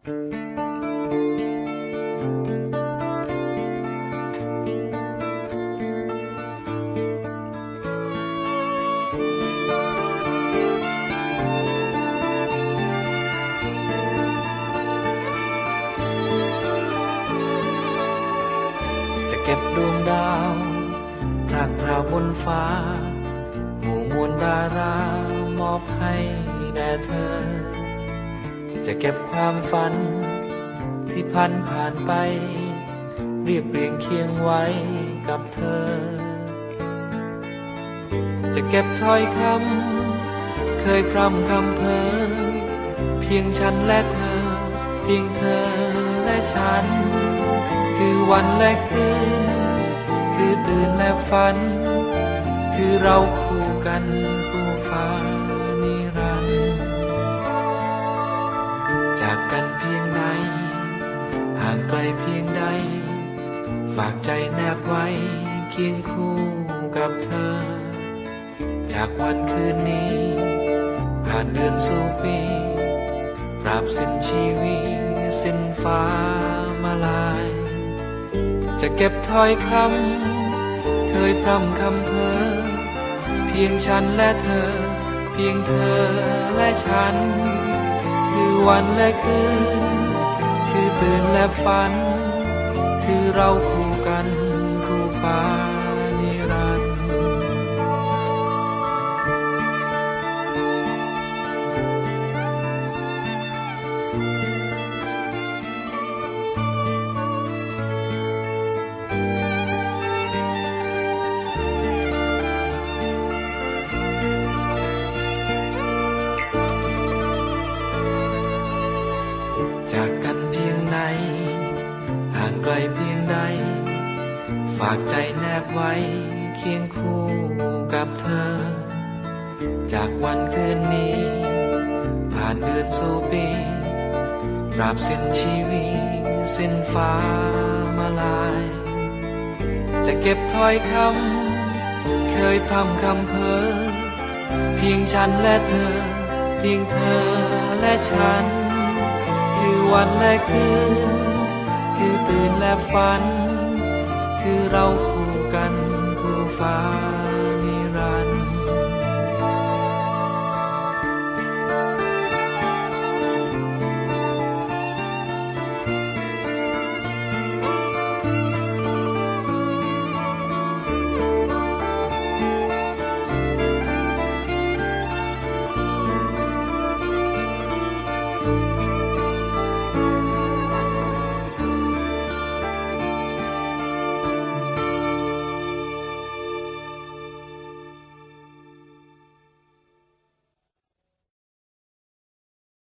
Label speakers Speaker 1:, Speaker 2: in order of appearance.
Speaker 1: จะเก็บดวงดาวพรากพราวบนฟ้า หมู่มวลดารามอบให้แด่เธอ จะเก็บความฝัน ที่พันผ่านไป เรียบเรียงเคียงไว้กับเธอ จะเก็บถ้อยคำเคยพร่ำคำเพอเพียงฉันและเธอ เพียงเธอและฉัน คือวันและคืน คือตื่นและฝัน คือเราคู่กันคู่ฟ้านิรัน ฝากใจแนบไว้เคียงคู่กับเธอ จากวันคืนนี้ ผ่านเดือนสู่ปีปราบสิ้นชีวิตสิ้นฟ้ามาลาย จะเก็บถ้อยคำเคยพร่ำคำเพอเพียงฉันและเธอ เพียงเธอและฉัน คือวันและคืน คือตื่นและฝัน คือเราคู่กันคู่ฟ้านิรันดร์จากางไกลเพียงใด ฝากใจแนบไว้เคียงคู่กับเธอ จากวันคืนนี้ ผ่านเดือนสู่ปีปราบสิ้นชีวิตสิ้นฟ้ามาลาย จะเก็บถ้อยคำเคยพำคำเพอเพียงฉันและเธอ เพียงเธอและฉัน คือวันและคืน คือตื่นและฝัน คือเราคู่กันคู่ฟ้า